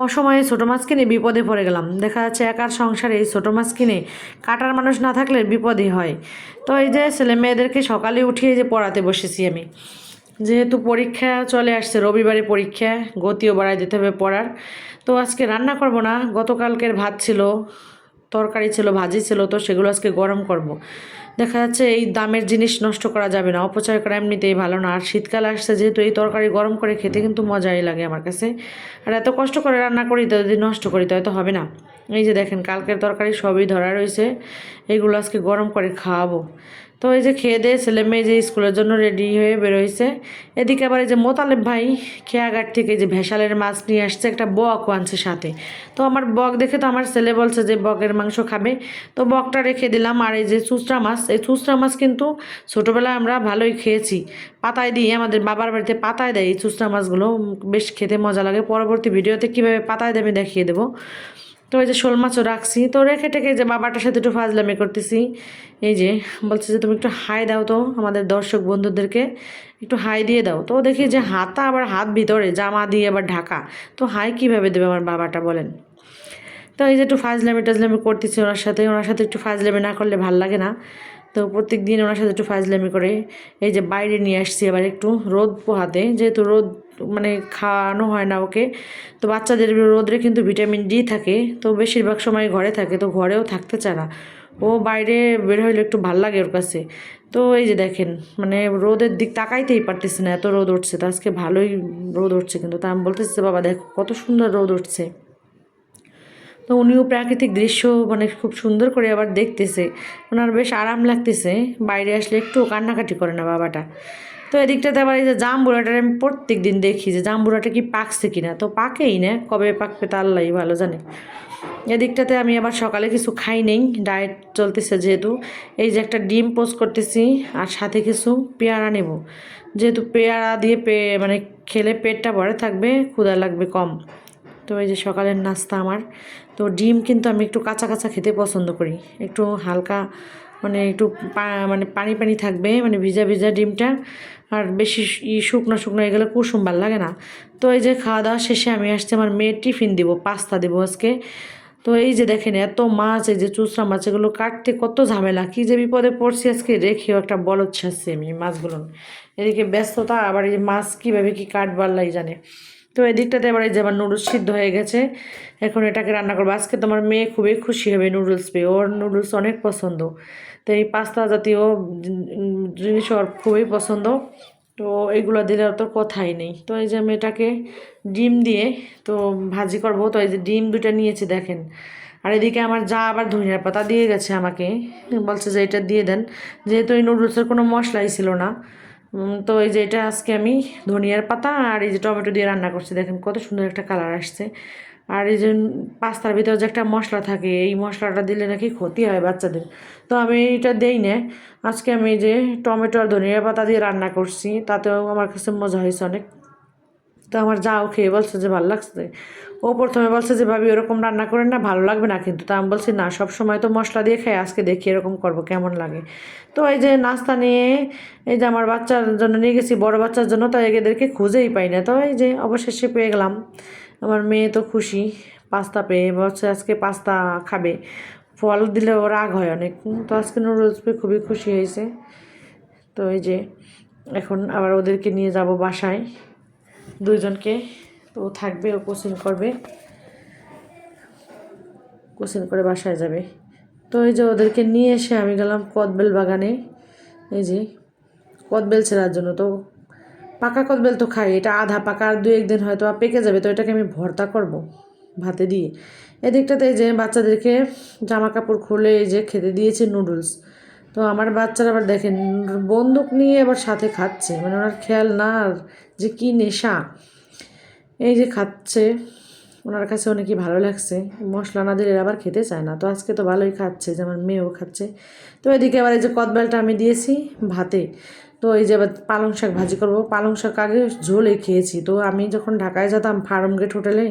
অসময়ে ছোটো মাছ কিনে বিপদে পড়ে গেলাম। দেখা যাচ্ছে একার সংসারে এই ছোটো মাছ কিনে কাটার মানুষ না থাকলে বিপদই হয়। তো এই যে ছেলে মেয়েদেরকে সকালে উঠিয়ে যে পড়াতে বসেছি আমি। যেহেতু পরীক্ষা চলে আসছে, রবিবারে পরীক্ষা, গতিও বাড়াই দিতে হবে পড়ার। তো আজকে রান্না করব না, গতকালকের ভাত ছিল। তরকারি ছিল, ভাজি ছিল, তো সেগুলো আজকে গরম করব। দেখা যাচ্ছে এই দামের জিনিস নষ্ট করা যাবে না, অপচয় করা এমনিতেই ভালো না। আর শীতকাল আসছে, যেহেতু এই তরকারি গরম করে খেতে কিন্তু মজাই লাগে আমার কাছে। আর এত কষ্ট করে রান্না করি তো যদি নষ্ট করি তো হয়তো হবে না। এই যে দেখেন, কালকের তরকারি সবই ধরা রয়েছে এইগুলো আজকে গরম করে খাওয়াবো। তো এই যে খেয়ে দিয়ে ছেলে মেয়ে যে স্কুলের জন্য রেডি হয়ে বেরোইছে, এদিকে আবার এই যে মোতালেব ভাই খেয়াঘাট থেকে যে ভেসালের মাছ নিয়ে আসছে, একটা বক আনছে সাথে। তো আমার বক দেখে তো আমার ছেলে বলছে যে বকের মাংস খাবে। তো বকটা রেখে দিলাম আর এই যে চুচড়া মাছ, এই চুচড়া মাছ কিন্তু ছোটোবেলায় আমরা ভালোই খেয়েছি। পাতায় দিয়ে আমাদের বাবার বাড়িতে পাতায় দেয় এই চুচড়া মাছগুলো বেশ খেতে মজা লাগে। পরবর্তী ভিডিওতে কীভাবে পাতায় দেবে দেখিয়ে দেবো। তো এই যে শোল মাছও রাখছি। তো রেখে টেখে যে বাবাটার সাথে একটু ফাজলামি করতেছি। এই যে বলছে যে, তুমি একটু হাই দাও তো আমাদের দর্শক বন্ধুদেরকে। একটু হাই দিয়ে দাও। তো দেখি যে হাতা আবার হাত ভিতরে, জামা দিয়ে আবার ঢাকা। তো হাই কীভাবে দেবে আমার বাবাটা বলেন? তো এই যে একটু ফাজলামি টাজলামি করতেছি ওনার সাথে। ওনার সাথে একটু ফাজলামি না করলে ভালো লাগে না। তো প্রত্যেক দিন ওনার সাথে একটু ফাজলামি করে এই যে বাইরে নিয়ে আসছি আবার একটু রোদ পোহাতে। যেহেতু রোদ মানে খাওয়ানো হয় না ওকে। তো বাচ্চাদের রোদরে কিন্তু ভিটামিন ডি থাকে, তো বেশিরভাগ সময় ঘরে থাকে, তো ঘরেও থাকতে চায় না। ও বাইরে বের হইলে একটু ভালো লাগে ওর কাছে। তো এই যে দেখেন মানে রোদের দিক তাকাইতেই পারতেছে না, এত রোদ উঠছে। তো আজকে ভালোই রোদ উঠছে কিন্তু। তা আমি বলতেছি, বাবা দেখো কত সুন্দর রোদ উঠছে। তো উনিও প্রাকৃতিক দৃশ্য মানে খুব সুন্দর করে আবার দেখতেছে। ওনার বেশ আরাম লাগতেছে, বাইরে আসলে একটু কান্নাকাটি করে না বাবাটা। তো এদিকটাতে আবার এই যে জাম্বুরাটা আমি প্রত্যেক দিন দেখি যে জাম্বুরাটা কি পাকছে কিনা। তো পাকেই না, কবে পাকবে তা আল্লাহ ভালো জানে। এদিকটাতে আমি আবার সকালে কিছু খাই নেই, ডায়েট চলতেছে যেহেতু। এই যে একটা ডিম পোস্ট করতেছি আর সাথে কিছু পেয়ারা নেব। যেহেতু পেয়ারা দিয়ে পে মানে খেলে পেটটা ভরে থাকবে, ক্ষুধা লাগবে কম। তো এই যে সকালের নাস্তা আমার। তো ডিম কিন্তু আমি একটু কাঁচা কাঁচা খেতে পছন্দ করি। একটু হালকা মানে একটু মানে পানি পানি থাকবে মানে ভিজা ভিজা ডিমটা। আর বেশি ই শুকনো শুকনো এগুলো কুসুম ভালো লাগে না। তো এই যে খাওয়া দাওয়া শেষে আমি আসছি আমার মেয়ের টিফিন দিব, পাস্তা দেবো আজকে। তো এই যে দেখেন এত মাছ, এই যে চুচরা মাছ, এগুলো কাটতে কত ঝামেলা, কী যে বিপদে পড়ছি আজকে রেখেও একটা বলদ ছাড়ছি আমি মাছগুলো। এদিকে ব্যস্ততা, আবার এই মাছ কীভাবে কী কাটবাল্লাই জানে। তো এদিকটাতে এবার এই যে আমার নুডলস সিদ্ধ হয়ে গেছে, এখন এটাকে রান্না করব। আজকে তোমার মেয়ে খুবই খুশি হবে নুডলস পেয়ে। ওর নুডলস অনেক পছন্দ। তো এই পাস্তা জাতীয় জিনিস ওর খুবই পছন্দ। তো এগুলো দিলে তো কথাই নেই। তো এই যে আমি এটাকে ডিম দিয়ে তো ভাজি করব। তো এই যে ডিম দুটা নিয়েছি দেখেন। আর এদিকে আমার যা আবার ধনিয়ার পাতা দিয়ে গেছে আমাকে। বলছে যে এটা দিয়ে দেন। যেহেতু এই নুডলসের কোনো মশলাই ছিল না। তো এই যে এটা আজকে আমি ধনিয়ার পাতা আর এই যে টমেটো দিয়ে রান্না করছি। দেখেন কত সুন্দর একটা কালার আসছে। আর এই যে পাস্তার ভিতরে যে একটা মশলা থাকে, এই মশলাটা দিলে নাকি ক্ষতি হয় বাচ্চাদের। তো আমি এটা দেই না। আজকে আমি যে টমেটো আর ধনিয়া পাতা দিয়ে রান্না করছি, তাতেও আমার কাছে মজা হয়েছে অনেক। তো আমার যাও খেয়ে বলছে যে ভালো লাগছে। ও প্রথমে বলছে যে, ভাবি, ওরকম রান্না করেন না, ভালো লাগবে না কিন্তু। তা আমি বলছি, না সব সময় তো মশলা দিয়ে খাই, আজকে দেখি এরকম করব, কেমন লাগে? তো এই যে নাস্তা নিয়ে, এই যে আমার বাচ্চার জন্য নিয়ে গেছি, বড় বাচ্চার জন্য তো এদেরকে খুঁজেই পাই না। তো এই যে অবশেষে পেয়ে গেলাম। আমার মেয়ে তো খুশি, পাস্তা পেয়ে, বলছে আজকে পাস্তা খাবে। ফল দিলে ও রাগ হয় অনেক। তো আজকে নুডলস পেয়ে খুবই খুশি হয়েছে। তো এই যে এখন আবার ওদেরকে নিয়ে যাব বাসায়, দুইজনকে। তো থাকবে ও কোচিং করবে। কোচিং করে বাসায় যাবে। তো এই যে ওদেরকে নিয়ে এসে আমি গেলাম কদবেল বাগানে। এই যে কদবেল ছেঁড়ার জন্য। তো পাকা কদবেল তো খাই, এটা আধা পাকা, আর দু একদিন হয়তো পেকে যাবে। তো এটাকে আমি ভর্তা করব ভাতে দিয়ে। এদিকটাতে এই যে বাচ্চাদেরকে জামা কাপড় খুলে এই যে খেতে দিয়েছে নুডলস। তো আমার বাচ্চারা আবার দেখেন, বন্দুক নিয়ে আবার সাথে খাচ্ছে। মানে ওনার খেয়াল না আর যে কী নেশা। এই যে খাচ্ছে, ওনার কাছে অনেকই ভালো লাগছে। মশলা না দিলে আবার খেতে চায় না। তো আজকে তো ভালোই খাচ্ছে, যে আমার মেয়েও খাচ্ছে। তো এদিকে আবার এই যে কদবেলটা আমি দিয়েছি ভাতে। তো এই যে আবার পালং শাক ভাজি করব। পালং শাক আগে ঝোলে খেয়েছি। তো আমি যখন ঢাকায় যেতাম ফার্ম গেট হোটেলে,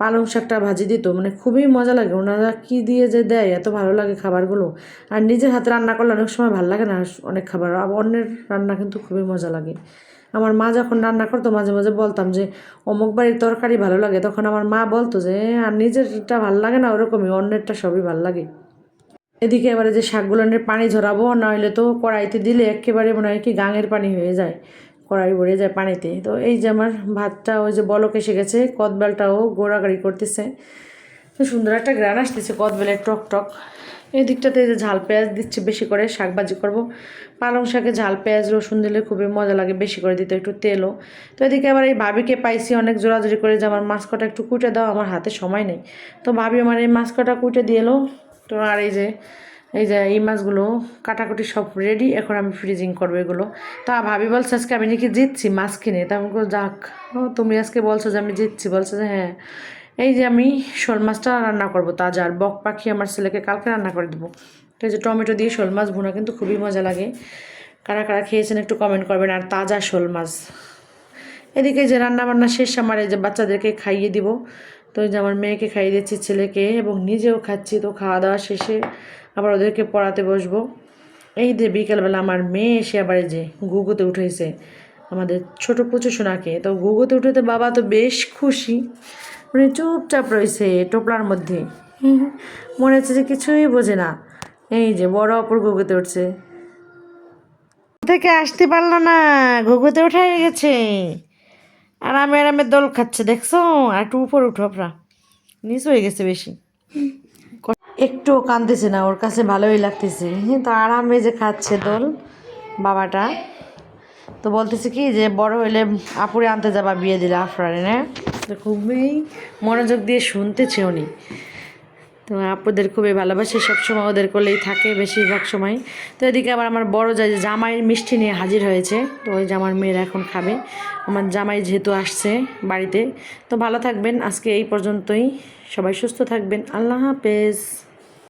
পালং শাকটা ভাজি দিত। মানে খুবই মজা লাগে। ওনারা কী দিয়ে যে দেয়, এত ভালো লাগে খাবারগুলো। আর নিজের হাতে রান্না করলে অনেক সময় ভালো লাগে না অনেক খাবার। অন্যের রান্না কিন্তু খুবই মজা লাগে। আমার মা যখন রান্না করতো, মাঝে মাঝে বলতাম যে, অমুক বাড়ির তরকারি ভালো লাগে। তখন আমার মা বলতো যে আর নিজেরটা ভালো লাগে না ওরকমই, অন্যেরটা সবই ভালো লাগে। এদিকে এবারে যে শাকগুলো নিয়ে পানি ঝরাবো নইলে তো কড়াইতে দিলে একেবারে মনে হয় কি গাঙের পানি হয়ে যায়, কড়াই ভরে যায় পানিতে। তো এই যে আমার ভাতটা, ওই যে বলক এসে গেছে, কদবেলটাও গোড়াগাড়ি করতেছে। তো সুন্দর একটা গ্রান আসতেছে, কদবেলের টক টক। এই দিকটাতে যে ঝাল পেঁয়াজ দিচ্ছে বেশি করে শাক ভাজি করব। পালং শাকে ঝাল পেঁয়াজ, রসুন দিলে খুবই মজা লাগে বেশি করে দিতে, একটু তেলও। তো এদিকে আবার এই ভাবিকে পাইছি অনেক জোরাজোরি করে যে আমার মাছ কটা একটু কুটে দাও, আমার হাতে সময় নেই। তো ভাবি আমার এই মাছ কটা কুটে দিয়ে এলো। তো আর এই যে এই যে এই মাছগুলো কাটাকুটি সব রেডি এখন আমি ফ্রিজিং করব এগুলো। তা ভাবি বলছে আজকে আমি নাকি জিতছি মাছ কিনে। তা আমি যাক তুমি আজকে বলছো যে আমি জিতছি। বলছো যে হ্যাঁ। এই যে আমি শোল মাছটা রান্না করব তাজা আর বক পাখি আমার ছেলেকে কালকে রান্না করে দেবো। এই যে টমেটো দিয়ে শোল মাছ ভুনা কিন্তু খুবই মজা লাগে। কারা কারা খেয়েছেন একটু কমেন্ট করবেন, আর তাজা শোল মাছ। এদিকে যে রান্না বান্না শেষ, আমার এই যে বাচ্চাদেরকে খাইয়ে দিব। তো যে আমার মেয়েকে খাইয়ে দিচ্ছি, ছেলেকে, এবং নিজেও খাচ্ছি। তো খাওয়া দাওয়া শেষে আবার ওদেরকে পড়াতে বসবো। এই যে বিকেলবেলা আমার মেয়ে এসে আবার যে গুগুতে উঠেছে, আমাদের ছোট পুচু সোনাকে। তো গুগুতে উঠেতে বাবা তো বেশ খুশি। মানে চুপচাপ রয়েছে টোপলার মধ্যে। মনে হচ্ছে যে কিছুই বোঝে না। এই যে বড় অপর গুগুতে উঠছে। থেকে আসতে পারল না? ঘুঘুতে উঠে গেছে। আরামে আরামে দোল খাচ্ছে, দেখছ? আর একটু উপর উঠো আপনার নিচ হয়ে গেছে বেশি। একটুও কাঁদতেছে না, ওর কাছে ভালোই লাগতেছে। তো আরামে যে খাচ্ছে দোল বাবাটা। তো বলতেছে কি যে বড় হইলে আপুরে আনতে যাবা বিয়ে দিলে আফরারে না? তো খুবই মনোযোগ দিয়ে শুনতেছে উনি। তো আপুদের খুবই ভালোবাসে, সবসময় ওদের কোলেই থাকে বেশিরভাগ সময়। তো এদিকে আবার আমার বড় যা জামাইয়ের মিষ্টি নিয়ে হাজির হয়েছে। তো ওই যে আমার মেয়েরা এখন খাবে। আমার জামাই যেহেতু আসছে বাড়িতে। তো ভালো থাকবেন। আজকে এই পর্যন্তই। সবাই সুস্থ থাকবেন। আল্লাহ হাফেজ।